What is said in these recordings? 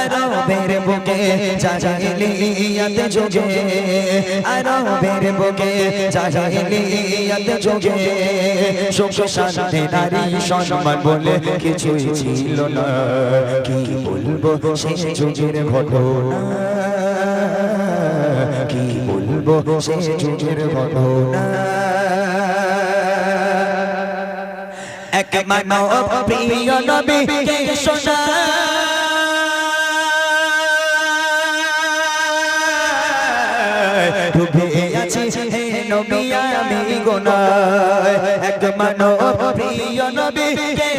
আরবের বুকে জাহিলিয়াত যুগে আরবের বুকে জাহিলিয়াত যুগে সুখ শান্তি, নারী সম্মান বলে কিছুই ছিল না। কি বলব সে যুগের ঘটনা? কি বলব সে যুগের ঘটনা? এক মানব প্রিয় নবী কে শোনা। ডুবে আছি হে নবী আমি গোনায় এক মানব প্রিয় নবী কে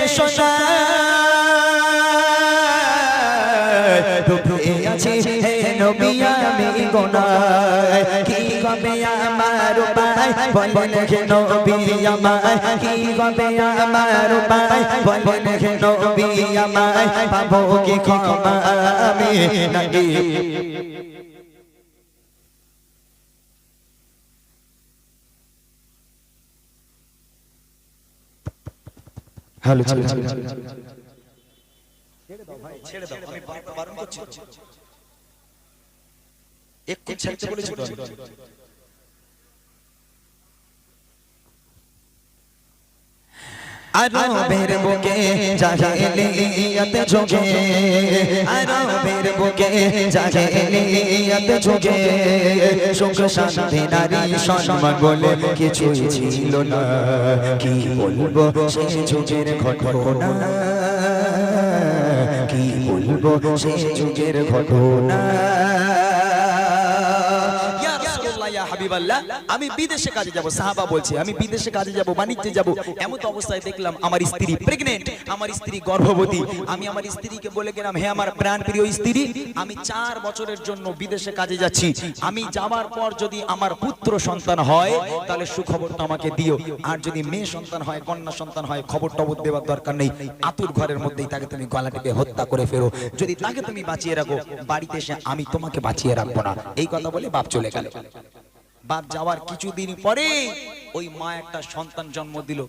ডুবে আছি হে আমি গোনায় কি কবে আমার উপায় বলবেন হে নবী আমায় কি কবে আমার উপায় বলবেন হে নবী আমায় পাবো কি ক্ষমা আমি হ্যালো ছেড়ে দাও ছেড়ে দাও আমি বারণ করছি একটু ছেড়ে বলেছি তো আমি। আরবের বুকে জাহিলিয়ত ঝুঁকে। আরবের বুকে জাহিলিয়ত ঝুঁকে। সুখ শান্তি নারী সম্মান বলে কিছু ছিল না। কি বলব? সে যুগের ঘটনা। কি বলব? সে যুগের ঘটনা। হাবিবাল্লাহ, আমি বিদেশে কাজে যাব। সাহাবা বলছে আমি বিদেশে কাজে যাব বাণিজ্যে যাব। এমন তো অবস্থায় দেখলাম আমার স্ত্রী প্রেগনেন্ট আমার স্ত্রী গর্ভবতী। আমি আমার স্ত্রীকে বলে গেলাম হে আমার স্ত্রী আমি চার বছরের জন্য বিদেশে কাজে যাচ্ছি। আমি যাবার পর যদি আমার পুত্র সন্তান হয় তাহলে আমাকে দিও। আর যদি মেয়ে সন্তান হয় কন্যা সন্তান হয় খবর টবর দেওয়ার দরকার নেই। আতুর ঘরের মধ্যেই তাকে তুমি গলা হত্যা করে ফেরো। যদি তাকে তুমি বাঁচিয়ে রাখো বাড়িতে এসে আমি তোমাকে বাঁচিয়ে রাখব না। এই কথা বলে বাপ চলে গেল। বাপ যাওয়ার কিছুদিন পরে ওই মা একটা সন্তান জন্ম দিল,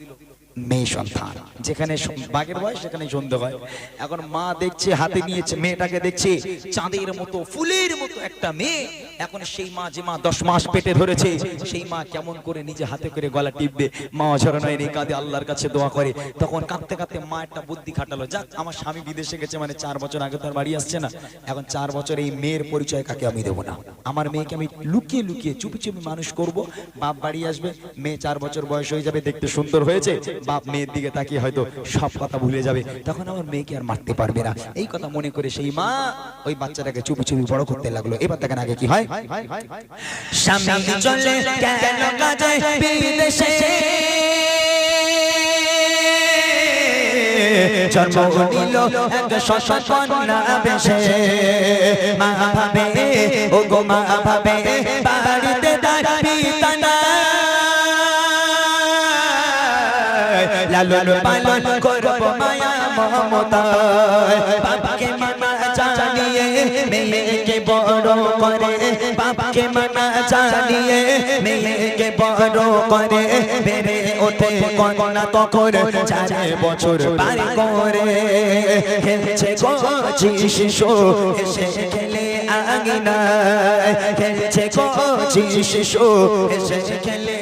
মেয়ে সন্তান। যেখানে বাঘের বয়স সেখানে সন্ধে হয়। এখন মা দেখছে, হাতে নিয়েছে, মেয়েটাকে দেখছে, চাঁদের মতো, ফুলের মতো একটা মেয়ে। এখন সেই মা যে মা দশ মাস পেটে ধরেছে, সেই মা কেমন করে নিজে হাতে করে গলা টিপবে? মা অঝরণয় নেই কাঁদে, আল্লাহর কাছে দোয়া করে। তখন কাঁদতে কাঁদতে মা একটা বুদ্ধি খাটালো, যাক, আমার স্বামী বিদেশে গেছে মানে চার বছর আগে তো আর বাড়ি আসছে না। এখন চার বছর এই মেয়ের পরিচয় কাকে আমি দেবো না? আমার মেয়েকে আমি লুকিয়ে লুকিয়ে চুপি চুপি মানুষ করব। বাপ বাড়ি আসবে, মেয়ে চার বছর বয়স হয়ে যাবে, দেখতে সুন্দর হয়েছে। বাপ মেয়ের দিকে তাকিয়ে হয়তো সব কথা ভুলে যাবে। তখন আমার মেয়েকে আর মারতে পারবে না। এই কথা মনে করে সেই মা ওই বাচ্চাটাকে চুপি চুপি বড় করতে লাগল। এবার দেখেন আগে কি হয়। ও গো মা ভাবে লালন পালন করব মায়া মমতায় বাবাকে মানা জানিয়ে মেয়েকে বড় করে বাবাকে মানা জানিয়ে মেয়েকে বড় করে বেড়ে ওঠে কন্যা তখন চার বছর পার করে খেলছে কচি শিশু, এসে খেলে আঙিনায়, খেলছে কচি শিশু, এসে খেলে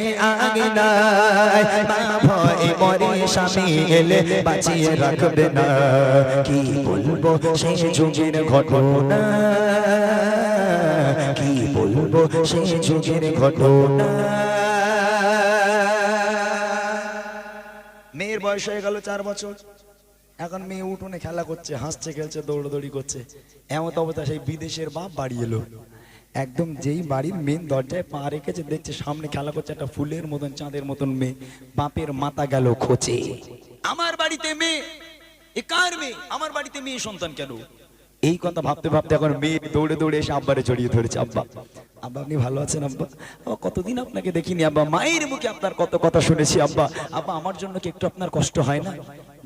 বাঁচিয়ে রাখবে না। কি বলব সেই যুগের ঘটনা? কি বলব সেই যুগের ঘটনা? মেয়ের বয়স হয়ে গেল চার বছর। এখন মেয়ে উঠোনে খেলা করছে, হাসছে, খেলছে, দৌড়দৌড়ি করছে। এমন অবস্থা, সেই বিদেশের বাপ বাড়ি এলো। একদম যেই বাড়ির মেন দরজায় পা রেখেছে দেখছে সামনে খেলা করছে একটা ফুলের মতন চাঁদের মতন মেয়ে। বাপের মাথা গেল খোঁচে। আমার বাড়িতে মেয়ে? এ কার মেয়ে? আমার বাড়িতে মেয়ে সন্তান কেন? এই কথা ভাবতে ভাবতে এখন মেয়ে দৌড়ে দৌড়ে এসে আব্বারে জড়িয়ে ধরেছে আব্বা। আব্বা আপনি ভালো আছেন আব্বা? আব্বা, কতদিন আপনাকে দেখিনি আব্বা? মায়ের মুখে আপনার কত কথা শুনেছি আব্বা। আব্বা আমার জন্য কি একটু আপনার কষ্ট হয় না?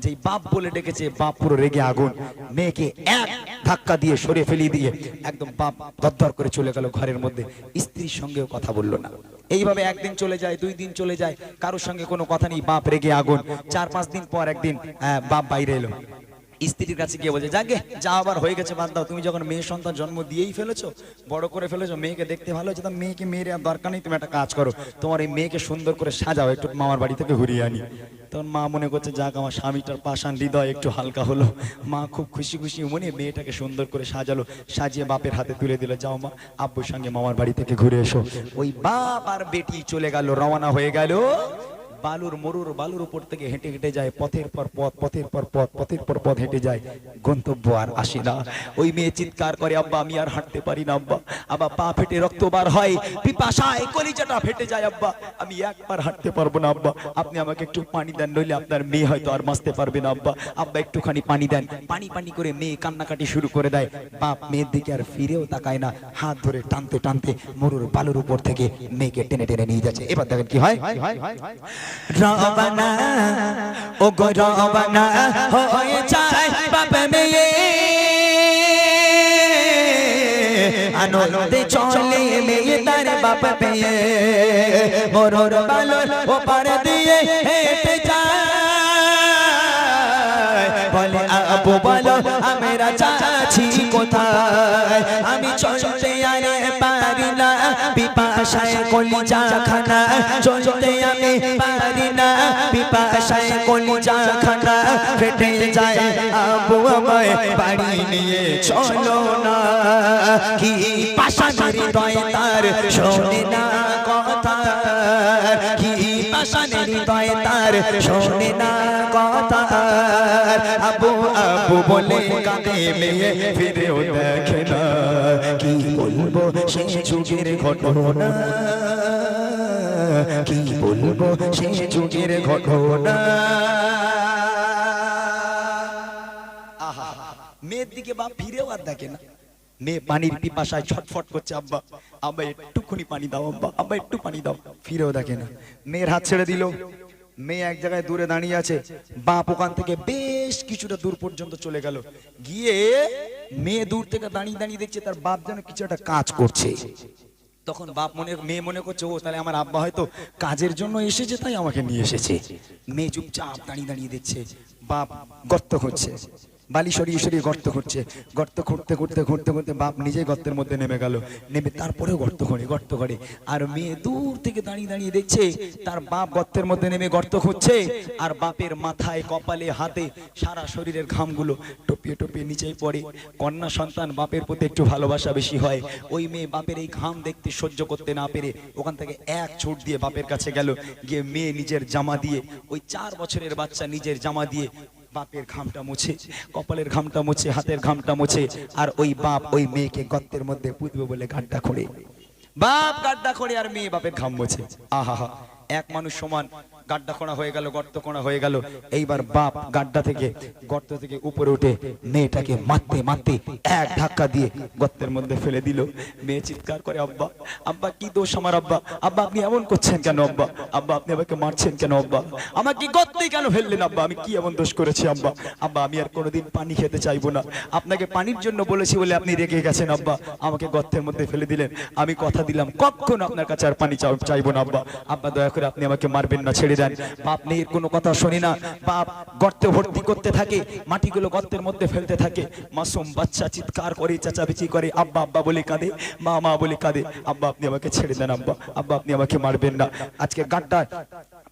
যেই বাপ বলে ডেকেছে বাপ পুরো রেগে আগুন। মেয়েকে এক ধাক্কা দিয়ে সরে ফেলিয়ে দিয়ে একদম বাপ দরদর করে চলে গেল ঘরের মধ্যে। স্ত্রীর সঙ্গেও কথা বলল না। এইভাবে একদিন চলে যায় দুই দিন চলে যায়। কারোর সঙ্গে কোনো কথা নেই বাপ রেগে আগুন। চার পাঁচ দিন পর একদিন বাপ বাইরে এলো। স্ত্রীর কাছে গিয়ে বলছে, যাকে, যা আবার হয়ে গেছে, বাদ দাও। তুমি যখন মেয়ে সন্তান জন্ম দিয়েই ফেলেছো, বড় করে ফেলেছো, মেয়েকে দেখতে ভালো হয়েছে, তা মেয়েকে মেয়ের আর দরকার নেই, তুমি একটা কাজ করো। তোমার এই মেয়েকে সুন্দর করে সাজাও, একটু মামার বাড়ি থেকে ঘুরিয়ে আনি। তখন মা মনে করছে, যাক, আমার স্বামীটার পাশান হৃদয় একটু হালকা হলো। মা খুব খুশি খুশি মনে মেয়েটাকে সুন্দর করে সাজালো, সাজিয়ে বাপের হাতে তুলে দিল, যাও মা, আব্বুর সঙ্গে মামার বাড়ি থেকে ঘুরে এসো। ওই বাপ আর বেটি চলে গেল, রওনা হয়ে গেল বালুর মরুর বালুর উপর থেকে হেঁটে হেঁটে যায়, পথের পর পথ, পথের পর পথ, পথের পর পথ হেঁটে যায়, গন্তব্য আর আসে না। ওই মেয়ে চিৎকার করে, আব্বা, আমি আর হাঁটতে পারি না, আব্বা। আব্বা পা ফেটে রক্ত বার হয়, পিপাসায় কলিজাটা ফেটে যায়, আব্বা। আমি একবার হাঁটতে পারব না, আব্বা। আপনি আমাকে একটু পানি দেন, নইলে আপনার মেয়ে হয়তো আর বাঁচতে পারবে না, আব্বা। আব্বা, একটুখানি পানি দেন। পানি পানি করে মেয়ে কান্নাকাটি শুরু করে দেয়। বাপ মেয়ের দিকে আর ফিরেও তাকায় না। হাত ধরে টানতে টানতে মরুর বালুর উপর থেকে মেয়েকে টেনে টেনে নিয়ে যাচ্ছে। এবার দেখেন কি হয়। রবানা ও গো রবানা হয়ে যায় বাপ মেয়ে। আনন্দে চলে মেয়ে তার বাপ পেয়ে মরোর বালর ও পার দিয়ে হেঁটে বলে, আবু বলো, আমরা চাচ্ছি কোথায়? আমি চলতে আরে পারি না, পিপাসায় কলিজা খানা চলতে আমি পারি না, পিপাসায় কলিজা খানা ফেটে যায় আবু আমায়, বাড়ি নিয়ে চলো না। কি পাশানের হৃদয় তার, শোনে না কথা। কি পাশানের হৃদয় তার শোনে না কথা। আবু আবু বলে কাঁদে মেয়ে, ফিরেও দেখে না। কি বলব সে যুগের ঘটনা? কি বলব সে যুগের ঘটনা? মেয়ের দিকে বাপ ফিরেও আর দেখে না। মেয়ে পানির পিপাসায় ছটফট করছে, আব্বা আব্বা, একটুখানি পানি দাও, আব্বা আব্বা, একটু পানি দাও। ফিরেও দেখে না। মেয়ের হাত ছেড়ে দিল। মেয়ে এক জায়গায় দূরে দাঁড়িয়ে আছে। বাপ ওখান থেকে বেশ কিছুটা দূর পর্যন্ত চলে গেল। গিয়ে মেয়ে দূর থেকে দাঁড়িয়ে দাঁড়িয়ে দেখছে তার বাপ যেন কিছু একটা কাজ করছে। তখন বাপ মনে, মেয়ে মনে করছে, ও, তাহলে আমার আব্বা হয়তো কাজের জন্য এসেছে, তাই আমাকে নিয়ে এসেছে। মেয়ে চুপচাপ দাঁড়িয়ে দাঁড়িয়ে দেখছে, বাপ গর্ত হচ্ছে বালি সরিয়ে সরিয়ে গর্ত করছে। গর্ত করতে করতে করতে করতে বাপ নিজেই গর্তের মধ্যে নেমে গেল। নেমে তারপরেও গর্ত করে গর্ত করে। আর মেয়ে দূর থেকে দাঁড়িয়ে দাঁড়িয়ে দেখছে, তার বাপ গর্তের মধ্যে নেমে গর্ত খুঁজছে আর বাপের মাথায়, কপালে, হাতে সারা শরীরের ঘামগুলো টপিয়ে টপিয়ে নিচেই পড়ে। কন্যা সন্তান বাপের প্রতি একটু ভালোবাসা বেশি হয়। ওই মেয়ে বাপের এই ঘাম দেখতে সহ্য করতে না পেরে ওখান থেকে এক ছুট দিয়ে বাপের কাছে গেল। গিয়ে মেয়ে নিজের জামা দিয়ে, ওই চার বছরের বাচ্চা নিজের জামা দিয়ে বাপের ঘামটা মুছে, কপালের ঘামটা মুছে, হাতের ঘামটা মুছে, আর ওই বাপ ওই মেয়েকে গর্তের মধ্যে পুঁতবে বলে গাড্ডা করে বাপ গাড্ডা খোড়ে আর মেয়ে বাপের ঘাম মুছে। আহা এক মানুষ সমান গাড্ডা খোঁড়া হয়ে গেল, গর্ত খোঁড়া হয়ে গেল। এইবার বাপ গাড্ডা থেকে, গর্ত থেকে উপরে উঠে মেয়েটাকে মারতে মারতে এক ধাক্কা দিয়ে গর্তের মধ্যে ফেলে দিল। মেয়ে চিৎকার করে, আব্বা আব্বা, কি দোষ আমার, আব্বা? আব্বা, আপনি এমন করছেন কেন, আব্বা? আব্বা, আপনি আমাকে মারছেন কেন, আব্বা? আমাকে গর্তে কেন ফেললেন, আব্বা? আমি কি এমন দোষ করেছি, আব্বা? আব্বা, আমি আর কোনোদিন পানি খেতে চাইব না। আপনাকে পানির জন্য বলেছি বলে আপনি রেগে গেছেন, আব্বা। আমাকে গর্তের মধ্যে ফেলে দিলেন। আমি কথা দিলাম কখনো আপনার কাছে আর পানি চাইব না, আব্বা। আব্বা, দয়া করে আপনি আমাকে মারবেন না, ছেড়ে দেন। বাপ মেয়ের কোনো কথা শুনি না। বাপ গর্তে ভর্তি করতে থাকে, মাটিগুলো গর্তের মধ্যে ফেলতে থাকে। মাসুম বাচ্চা চিৎকার করে, চেঁচামেচি করে, আব্বা আব্বা বলে কাঁদে, মা মা বলে কাঁদে, আব্বা, আপনি আমাকে ছেড়ে দেন, আব্বা আব্বা, আপনি আমাকে মারবেন না। আজকে গাড্ডা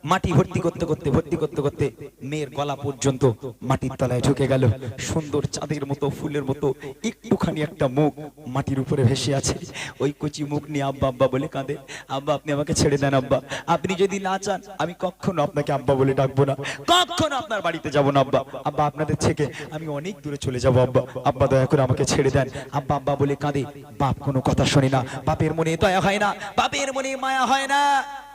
মাটি ভর্তি করতে করতে, ভর্তি করতে করতে মেয়ের গলা পর্যন্ত মাটির তলায় ঢুকে গেল। সুন্দর চাঁদের মতো, ফুলের মতো, একটুখানি একটা মুখ মাটির উপরে ভেসে আছে। ওই কচি মুখ নিয়ে আব্বা আব্বা বলে কাঁদে। আব্বা, আপনি আমাকে ছেড়ে দেন, আব্বা। আপনি যদি না চান, আমি কখনো আপনাকে আব্বা বলে ডাকবো না। কখনো আপনার বাড়িতে যাব না, আব্বা। আব্বা, আপনাদের থেকে আমি অনেক দূরে চলে যাব, আব্বা। আব্বা, দয়া করে আমাকে ছেড়ে দেন। আব্বা আব্বা বলে কাঁদে। বাপ কোনো কথা শোনে না। বাপের মনে দয়া হয় না। বাপের মনে মায়া হয় না।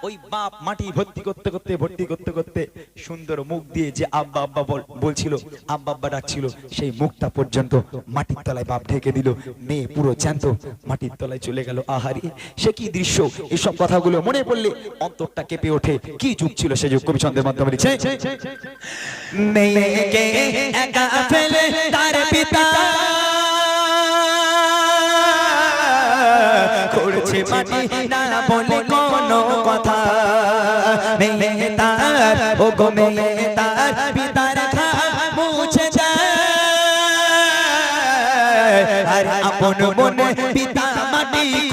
ওই বাপ মাটি ভর্তি করতে করতে, ভর্তি করতে করতে সুন্দর মুখ দিয়ে যে আব্বা আব্বা বল- বলছিল, আব্বা আব্বা ডাকছিল, সেই মুখটা পর্যন্ত মাটির তলায় বাপ ঢেকে দিল। মেয়ে পুরো জ্যান্ত, মাটির তলায় চলে গেল। আহারি, সে কি দৃশ্য? এসব কথাগুলো মনে পড়লে অন্তরটা কেঁপে ওঠে। কি যুগ ছিল সে যুগ কবিচন্দ্রের মাধ্যমে? লিখছে তার পিতা করছে মাটি। না বলে কোনো কথা। মেয়ে তার ও গো মেয়ে তার পিতার খা মুছে যায় আর আপন মনে পিতা মাটি এক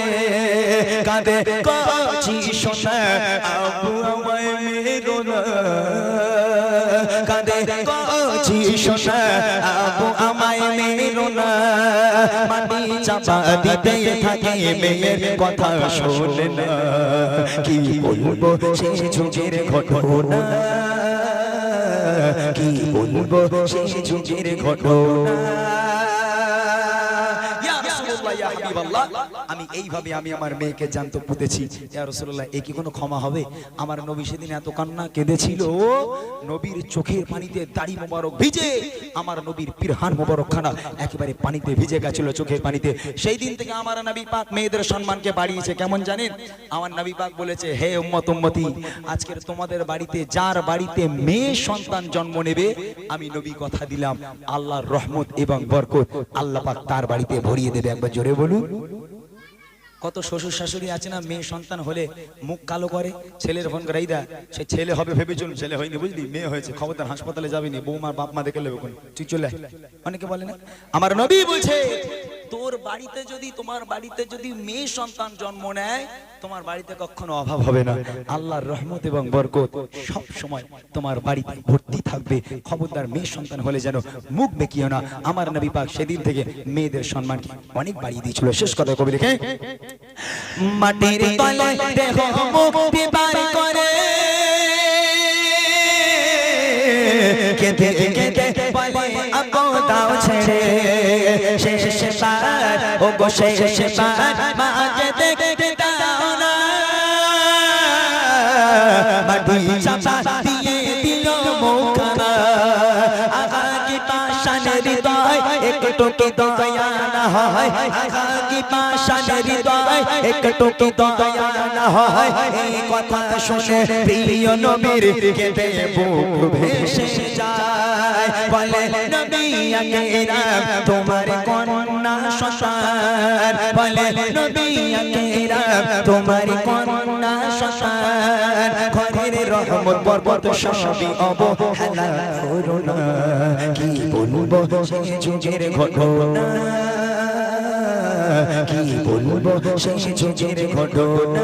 কাঁদে। কচি সোনা আবু আমায় মেরো না কাঁদে। কচি সোনা আবু আমায় মেরো না মাটি চাপা দিতে থাকে। মেয়ের কথা শোনে না। কি বলব সে যুগের ঘটনা? কি বলব সে যুগের ঘটনা? আমি এইভাবে আমি আমার মেয়েকে জানতে পুঁতেছি। ইয়া রাসূলুল্লাহ, এ কি কোনো ক্ষমা হবে? আমার নবী সেদিন এত কান্না কেঁদেছিল। নবীর চোখের পানিতে দাড়ি মোবারক ভিজে, আমার নবীর পিরহান মোবারক খানা একেবারে পানিতে ভিজে গেছিল চোখের পানিতে। সেই দিন থেকে আমার নবী পাক মেয়েদের সম্মানকে বাড়িয়েছে, কেমন জানেন? আমার নবী পাক বলেছে, হে উম্মত উম্মতি, আজকের তোমাদের বাড়িতে যার বাড়িতে মেয়ে সন্তান জন্ম নেবে, আমি নবী কথা দিলাম, আল্লাহর রহমত এবং বরকত আল্লাহ পাক তার বাড়িতে ভরিয়ে দেবে। একবার জোরে বলুন কত শ্বশুর শাশুড়ি আছে না, মেয়ে সন্তান হলে মুখ কালো করে, ছেলের ফোন করে দা সে ছেলে হবে ভেবে চলুন ছেলে হয়নি বুঝলি, মেয়ে হয়েছে, খবরদার হাসপাতালে যাবিনি, বৌমার বাপ মা দেখে লেবে তুই চলে। অনেকে বলে না, আমার নবী বলছে তোর বাড়িতে যদি, তোমার বাড়িতে যদি মেয়ে সন্তান জন্ম নেয়, তোমার বাড়িতে কখনো অভাব হবে না। আল্লাহর রহমত এবং বরকত সব সময় তোমার বাড়িতে ভর্তি থাকবে। খবরদার মেয়ে সন্তান হলে যেন মুখ বেঁকিও না। আমার নবী পাক সেদিন থেকে মেয়েদের সম্মানকে অনেক বাড়িয়ে দিয়েছিল। শেষ কথা কবি লিখে, মাটির তলে দেহ মুক্তি বার করে। কেঁদে কেঁদে দাও ছেড়ে। শেষ বার ও গো শেষ বার মাকে দেখতে দাও না। মাটি চাপা একটু কি দয়া না হয় আহা কি হৃদয় একটু কি দয়া না হয় এই কথা শুনে প্রিয় নবীর কেঁদে বুক ভেসে যায় বলে নবী আকেরাম তোমার কন্যা সন্তান বলে নবী আকেরাম তোমার কন্যা ঘরের রহমত পর্বত সবই অবহেলা করো না কি বলব? সেই যুগের ঘটনা, কি সেই যুগের ঘটনা